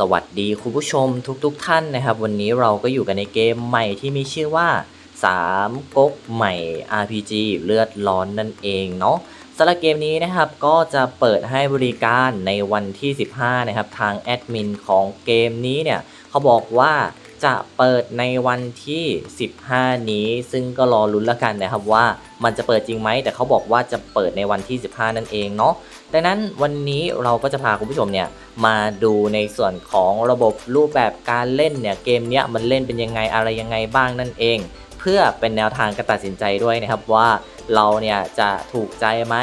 สวัสดีคุณผู้ชมทุกๆทท่านนะครับ วันนี้เราก็อยู่กันในเกมใหม่ที่มีชื่อว่า 3ก๊กใหม่ RPG เลือดร้อนนั่นเองเนาะสำหรับเกมนี้นะครับก็จะเปิดให้บริการในวันที่ 15 นะครับ ทางแอดมินของเกมนี้เนี่ยเขาบอกว่า จะเปิดในวันที่ 15 นี้ ซึ่งก็รอลุ้นแล้วกันนะครับว่ามันจะเปิดจริงไหม แต่เขาบอกว่าจะเปิดในวันที่ 15 นั่นเองเนาะดังนั้นวันนี้เราก็จะพาคุณผู้ชมเนี่ยมาดูในส่วนของระบบรูปแบบการเล่นเนี่ยเกมเนี้ยมันเล่นเป็นยังไงอะไรยังไงบ้างนั่นเอง เพื่อเป็นแนวทางการตัดสินใจด้วยนะครับว่าเราเนี่ยจะถูกใจไหม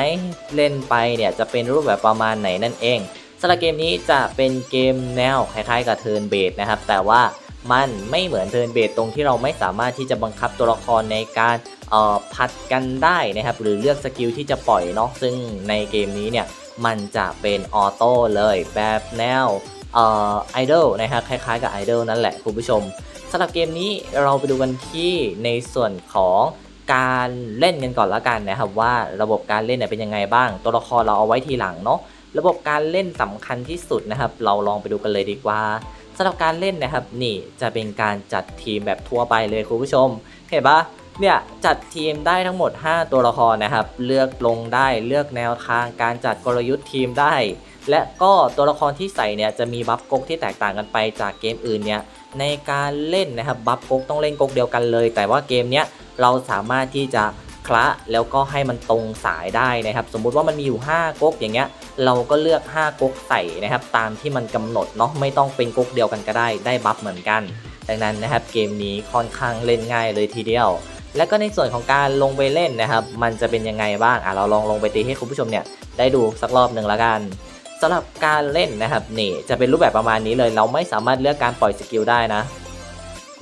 เล่นไปเนี่ยจะเป็นรูปแบบประมาณไหนนั่นเองสำหรับเกมนี้จะเป็นเกมแนวคล้ายๆกับเทิร์นเบสนะครับแต่ว่า มันไม่เหมือนเทิร์นเบสตรงที่เราไม่สามารถที่จะบังคับตัวละครในการเอ่อผัดกันได้นะครับ หรือเลือกสกิลที่จะปล่อยเนาะซึ่งในเกมนี้เนี่ยมันจะเป็นออโต้เลยแบบแนวเอ่อไอดอลนะครับคล้ายๆกับไอดอลนั่นแหละคุณผู้ชมสำหรับเกมนี้เราไปดูกันที่ในส่วนของการเล่นกันก่อนละกันนะครับว่าระบบการเล่นเนี่ยเป็นยังไงบ้าง ตัวละครเราเอาไว้ทีหลังเนาะระบบการเล่นสำคัญที่สุดนะครับ เราลองไปดูกันเลยดีกว่า สำหรับการเล่นนะครับนี่จะเป็นการจัดทีมแบบทั่วไปเลยคุณผู้ชม เห็นปะเนี่ยจัดทีมได้ทั้งหมด 5 ตัวละครนะครับ เลือกลงได้เลือกแนวทางการจัดกลยุทธ์ทีมได้ และก็ตัวละครที่ใส่เนี่ยจะมีบัฟกกที่แตกต่างกันไปจากเกมอื่นเนี่ยในการเล่นนะครับบัฟกกต้องเล่นกกเดียวกันเลย แต่ว่าเกมเนี้ยเราสามารถที่จะ คละแล้วก็ให้มันตรงสายได้นะครับ สมมุติว่ามันมีอยู่ 5ก๊กอย่างเงี้ย เราก็เลือก 5ก๊กใส่นะครับ ตามที่มันกำหนดเนาะไม่ต้องเป็นก๊กเดียวกันก็ได้ได้บัฟเหมือนกัน ดังนั้นนะครับเกมนี้ค่อนข้างเล่นง่ายเลยทีเดียว และก็ในส่วนของการลงไปเล่นนะครับ มันจะเป็นยังไงบ้างอะเราลองลงไปตีให้คุณผู้ชมเนี่ยได้ดูสักรอบหนึ่งละกันสำหรับการเล่นนะครับนี่จะเป็นรูปแบบประมาณนี้เลย เราไม่สามารถเลือกการปล่อยสกิลได้นะ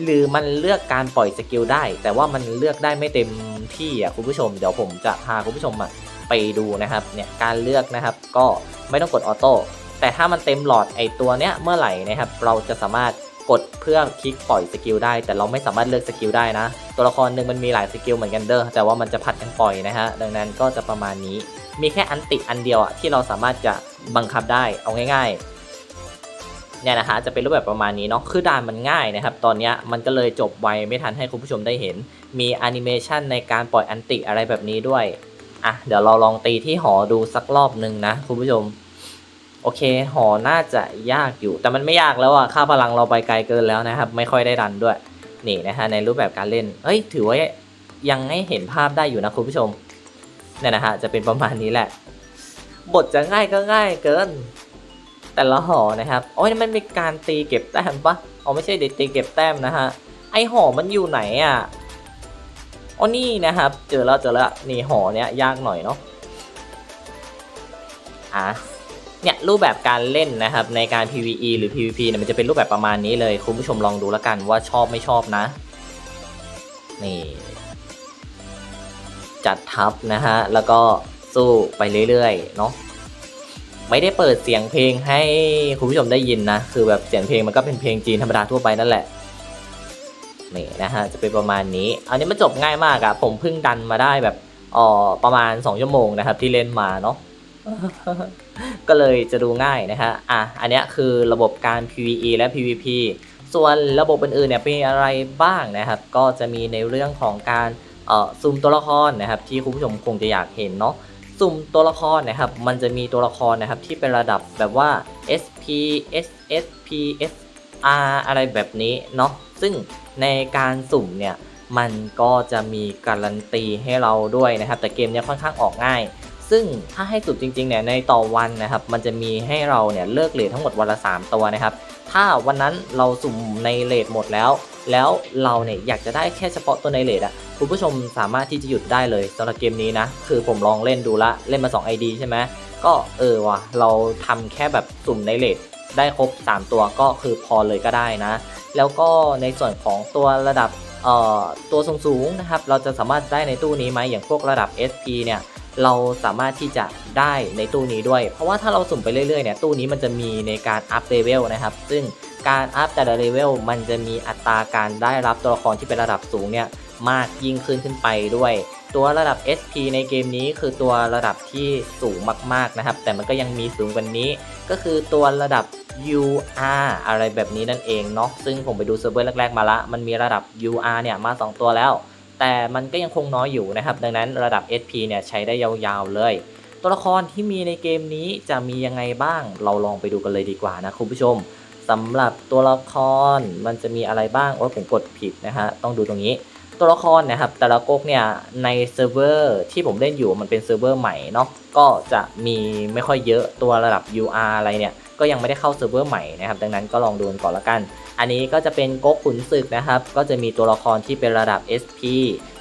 หรือมันเลือกการปล่อยสกิลได้ แต่ว่ามันเลือกได้ไม่เต็มที่อะคุณผู้ชมเดี๋ยวผมจะพาคุณผู้ชมมาไปดูนะครับเนี่ยการเลือกนะครับก็ไม่ต้องกดออโต้แต่ถ้ามันเต็มหลอดไอตัวเนี้ยเมื่อไหร่นะครับเราจะสามารถกดเพื่อคลิกปล่อยสกิลได้ แต่เราไม่สามารถเลือกสกิลได้นะ ตัวละครหนึ่งมันมีหลายสกิลเหมือนกันเด้อแต่ว่ามันจะผัดกันปล่อยนะฮะดังนั้นก็จะประมาณนี้ มีแค่อันติอันเดียวอะที่เราสามารถจะบังคับได้เอาง่าย ๆ เนี่ยนะฮะจะเป็นรูปแบบประมาณนี้เนาะคือด่านมันง่ายนะครับ ตอนนี้มันก็เลยจบไวไม่ทันให้คุณผู้ชมได้เห็น มีแอนิเมชันในการปล่อยอันติอะไรแบบนี้ด้วยอะเดี๋ยวเราลองตีที่หอดูสักรอบหนึ่งนะคุณผู้ชม โอเค หอน่าจะยากอยู่ แต่มันไม่ยากแล้วอะค่าพลังเราไปไกลเกินแล้วนะครับ ไม่ค่อยได้ดันด้วย นี่นะฮะในรูปแบบการเล่นเอ้ย ถือว่ายังให้เห็นภาพได้อยู่นะคุณผู้ชมเนี่ยนะฮะจะเป็นประมาณนี้แหละ บทจะง่ายก็ง่ายเกิน แต่ละหอนะครับโอ้ยมันมีการตีเก็บแต้มปะอ๋อไม่ใช่เด็กตีเก็บแต้มนะฮะไอหอมันอยู่ไหนอะอ๋อนี่นะครับ เจอแล้วเจอแล้วนี่หอเนี้ยยากหน่อยเนาะอะเนี่ยรูปแบบการเล่นนะครับในการ PVE หรือ PVP เนี่ยมันจะเป็นรูปแบบประมาณนี้เลยคุณผู้ชมลองดูแล้วกันว่าชอบไม่ชอบนะ นี่ จัดทับนะฮะแล้วก็สู้ไปเรื่อยๆเนาะ ไม่ได้เปิดเสียงเพลงให้คุณผู้ชมได้ยินนะ คือแบบเสียงเพลงมันก็เป็นเพลงจีนธรรมดาทั่วไปนั่นแหละนี่นะฮะจะเป็นประมาณนี้ อันนี้มันจบง่ายมากอะผมเพิ่งดันมาได้แบบอ๋อประมาณ2ชั่วโมงนะครับ ที่เล่นมาเนาะก็เลยจะดูง่ายนะฮะอะอันนี้คือระบบการ PVE และ PVP ส่วนระบบอื่นๆเนี่ยเป็นอะไรบ้างนะครับ ก็จะมีในเรื่องของการเอ่อซุ่มตัวละครนะครับ ที่คุณผู้ชมคงจะอยากเห็นเนาะ สุ่มตัวละครนะครับ มันจะมีตัวละครนะครับที่เป็นระดับแบบว่า SP SS PS R อะไรแบบนี้เนาะ ซึ่งในการสุ่มเนี่ย มันก็จะมีการันตีให้เราด้วยนะครับ แต่เกมนี้ค่อนข้างออกง่าย ซึ่งถ้าให้สุดจริงๆเนี่ยในต่อวันนะครับ มันจะมีให้เราเนี่ยเลิกเลททั้งหมดวันละ 3 ตัวนะครับ ถ้าวันนั้นเราสุ่มในเลทหมดแล้ว แล้วเราเนี่ยอยากจะได้แค่เฉพาะตัวในเลทอะคุณผู้ชมสามารถที่จะหยุดได้เลยสำหรับเกมนี้นะ คือผมลองเล่นดูละเล่นมา 2 ID ใช่ไหมก็เออว่ะเราทำแค่แบบสุ่มในเลทได้ครบ 3 ตัวก็คือพอเลยก็ได้นะ แล้วก็ในส่วนของตัวระดับเอ่อตัวสูงๆนะครับ เราจะสามารถได้ในตู้นี้ไหมอย่างพวกระดับ SP เนี่ย เราสามารถที่จะได้ในตู้นี้ด้วย เพราะว่าถ้าเราสุ่มไปเรื่อยๆเนี่ยตู้นี้มันจะมีในการอัพเลเวลนะครับ ซึ่งการอัพแต่ละเลเวลมันจะมีอัตราการได้รับตัวละครที่เป็นระดับสูงเนี่ยมากยิ่งขึ้นขึ้นไปด้วย ตัวระดับ SP ในเกมนี้คือตัวระดับที่สูงมากๆนะครับ แต่มันก็ยังมีสูงกว่านี้ ก็คือตัวระดับ UR อะไรแบบนี้นั่นเองเนาะซึ่งผมไปดูเซิร์ฟเวอร์แรกๆมาละ มันมีระดับ UR เนี่ยมา 2 ตัวแล้ว แต่มันก็ยังคงน้อยอยู่นะครับ ดังนั้นระดับ SP เนี่ยใช้ได้ยาวๆเลย ตัวละครที่มีในเกมนี้จะมียังไงบ้าง เราลองไปดูกันเลยดีกว่านะคุณผู้ชมสำหรับตัวละครมันจะมีอะไรบ้างโอ้ผมกดผิดนะฮะต้องดูตรงนี้ ตัวละครนะครับแต่ละก๊กเนี่ยในเซิร์ฟเวอร์ที่ผมเล่นอยู่มันเป็นเซิร์ฟเวอร์ใหม่เนาะก็จะมีไม่ค่อยเยอะตัวระดับ UR อะไรเนี่ย ก็ยังไม่ได้เข้าเซิร์ฟเวอร์ใหม่นะครับ ดังนั้นก็ลองดูก่อนละกัน อันนี้ก็จะเป็นก๊กขุนศึกนะครับ ก็จะมีตัวละครที่เป็นระดับ SP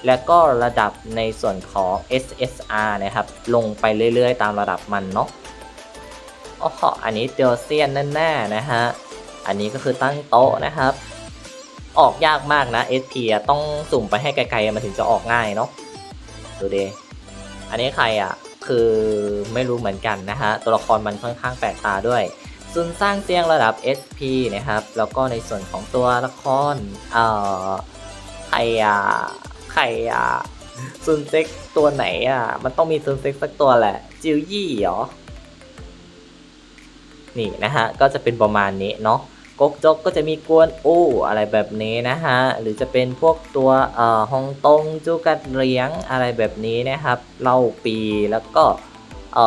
และก็ระดับในส่วนของ SSR นะครับ ลงไปเรื่อยๆ ตามระดับมันเนาะอ้โหอันนี้เดลเซียนแน่ๆนะฮะ อันนี้ก็คือตั้งโต๊ะนะครับ ออกยากมากนะ SP อะต้องสุ่มไปให้ไกลๆมันถึงจะออกง่ายเนาะ ดูดิ อันนี้ใครอะคือไม่รู้เหมือนกันนะฮะ ตัวละครมันค่อนข้างแปลกตาด้วย ซุนสร้างเสียงระดับ SP นะครับ แล้วก็ในส่วนของตัวละคร เอ่อใครอะใครอะซุนเซ็กตัวไหนอะ มันต้องมีซุนเซ็กสักตัวแหละ จิวยี่เหรอ นี่นะฮะ ก็จะเป็นประมาณนี้เนาะกกจกก็จะมีกวนอู้อะไรแบบนี้นะฮะ หรือจะเป็นพวกตัวเอ่อฮองตงจูกัดเหลียงอะไรแบบนี้นะครับ เล่าปีแล้วก็เอ่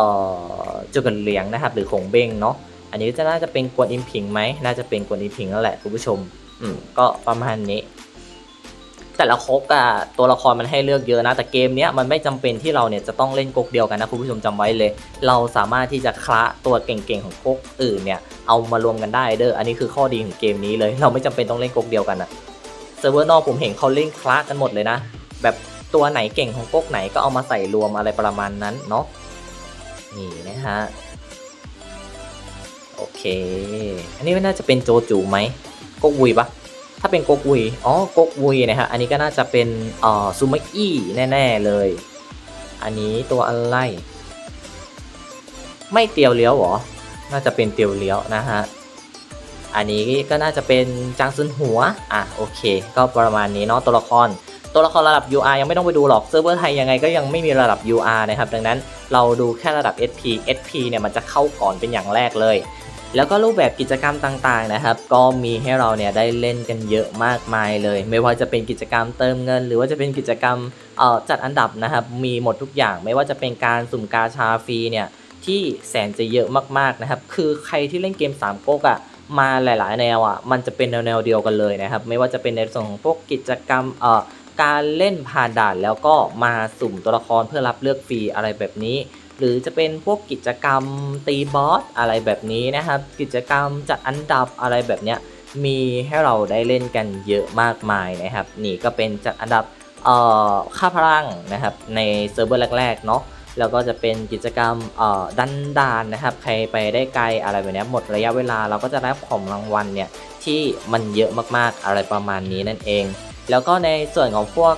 อจูกัดเหลียงนะครับ หรือขงเบ้งเนาะ อันนี้จะน่าจะเป็นกวนอิมพิงไหมน่าจะเป็นกวนอิมพิงแล้วแหละคุณผู้ชม อืมก็ประมาณนี้ แต่ละคกอะตัวละครมันให้เลือกเยอะนะแต่เกมเนี้ยมันไม่จำเป็นที่เราเนี่ยจะต้องเล่นก๊กเดียวกันนะคุณผู้ชมจำไว้เลย เราสามารถที่จะคละตัวเก่งๆของก๊กอื่นเนี่ยเอามารวมกันได้เด้ออันนี้คือข้อดีของเกมนี้เลย เราไม่จำเป็นต้องเล่นก๊กเดียวกันอะเซิร์ฟเวอร์นอกผมเห็นเขาเล่นคละกันหมดเลยนะแบบตัวไหนเก่งของก๊กไหนก็เอามาใส่รวมอะไรประมาณนั้นเนาะนี่นะฮะ โอเค อันนี้ไม่น่าจะเป็นโจจูไหมกกวุยปะถ้าเป็นกกวุยอ๋อกกวุยนะฮะอันนี้ก็น่าจะเป็นเอ่อซูมาอี้แน่ๆเลย อันนี้ตัวอะไร ไม่เตียวเลี้ยวเหรอ น่าจะเป็นเตียวเลี้ยวนะฮะอันนี้ก็น่าจะเป็นจางซุนหัว อะโอเค ก็ประมาณนี้เนาะตัวละคร ตัวละครระดับ UR ยังไม่ต้องไปดูหรอกเซิร์ฟเวอร์ไทยยังไงก็ยังไม่มีระดับ UR นะครับ ดังนั้นเราดูแค่ระดับ SP SP เนี่ยมันจะเข้าก่อนเป็นอย่างแรกเลย แล้วก็รูปแบบกิจกรรมต่างๆนะครับ ก็มีให้เราเนี่ยได้เล่นกันเยอะมากมายเลย ไม่ว่าจะเป็นกิจกรรมเติมเงิน หรือว่าจะเป็นกิจกรรมเอ่อจัดอันดับนะครับ มีหมดทุกอย่าง ไม่ว่าจะเป็นการสุ่มกาชาฟรีเนี่ยที่แสนจะเยอะมากๆนะครับ คือใครที่เล่นเกม3ก๊กอะมาหลายๆ แนวอะมันจะเป็นแนวๆเดียวกันเลยนะครับ ไม่ว่าจะเป็นในส่วนของพวกกิจกรรมเอ่อการเล่นผ่านด่านแล้วก็มาสุ่มตัวละครเพื่อรับเลือกฟรีอะไรแบบนี้ หรือจะเป็นพวกกิจกรรมตีบอสอะไรแบบนี้นะครับ กิจกรรมจัดอันดับอะไรแบบเนี้ยมีให้เราได้เล่นกันเยอะมากมายนะครับ นี่ก็เป็นจัดอันดับเอ่อค่าพลังนะครับในเซิร์ฟเวอร์แรกๆเนาะแล้วก็จะเป็นกิจกรรมเอ่อดันดานนะครับ ใครไปได้ไกลอะไรแบบเนี้ยหมดระยะเวลาเราก็จะได้ของรางวัลเนี่ยที่มันเยอะมากๆอะไรประมาณนี้นั่นเอง แล้วก็ในส่วนของพวก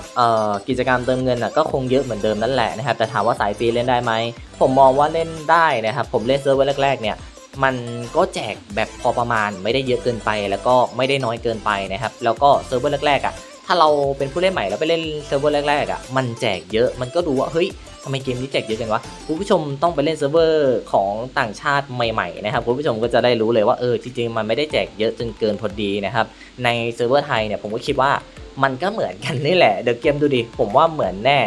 กิจกรรมเติมเงินก็คงเยอะเหมือนเดิมนั่นแหละนะครับแต่ถามว่าสายฟรีเล่นได้ไหมผมมองว่าเล่นได้นะครับผมเล่นเซิร์ฟเวอร์แรกๆเนี่ยมันก็แจกแบบพอประมาณไม่ได้เยอะเกินไป แล้วก็ไม่ได้น้อยเกินไปนะครับแล้วก็เซิร์ฟเวอร์แรกๆอะถ้าเราเป็นผู้เล่นใหม่แล้วไปเล่นเซิร์ฟเวอร์แรกๆอะมันแจกเยอะมันก็ดูว่าเฮ้ยทำไมเกมนี้แจกเยอะจังวะคุณผู้ชมต้องไปเล่นเซิร์ฟเวอร์ของต่างชาติใหม่ๆนะครับคุณผู้ชมก็จะได้รู้เลยว่าเออจริงๆมันไม่ได้แจกเยอะจนเกินพอดีนะครับในเซิร์ฟเวอร์ไทยเนี่ยผมก็คิดว่า มันก็เหมือนกันนี่แหละเดี๋ยวเกมดูดิผมว่าเหมือนแน่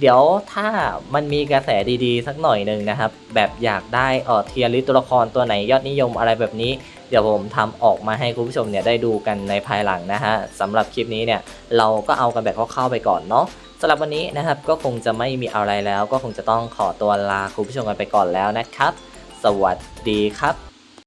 เดี๋ยวถ้ามันมีกระแสดีๆ สักหน่อยหนึ่งนะครับ แบบอยากได้เออเทียริตัวละครตัวไหนยอดนิยมอะไรแบบนี้ เดี๋ยวผมทำออกมาให้คุณผู้ชมเนี่ยได้ดูกันในภายหลังนะฮะสำหรับคลิปนี้เนี่ยเราก็เอากันแบบคร่าวๆไปก่อนเนาะสำหรับวันนี้นะครับก็คงจะไม่มีอะไรแล้ว ก็คงจะต้องขอตัวลาคุณผู้ชมกันไปก่อนแล้วนะครับ สวัสดีครับ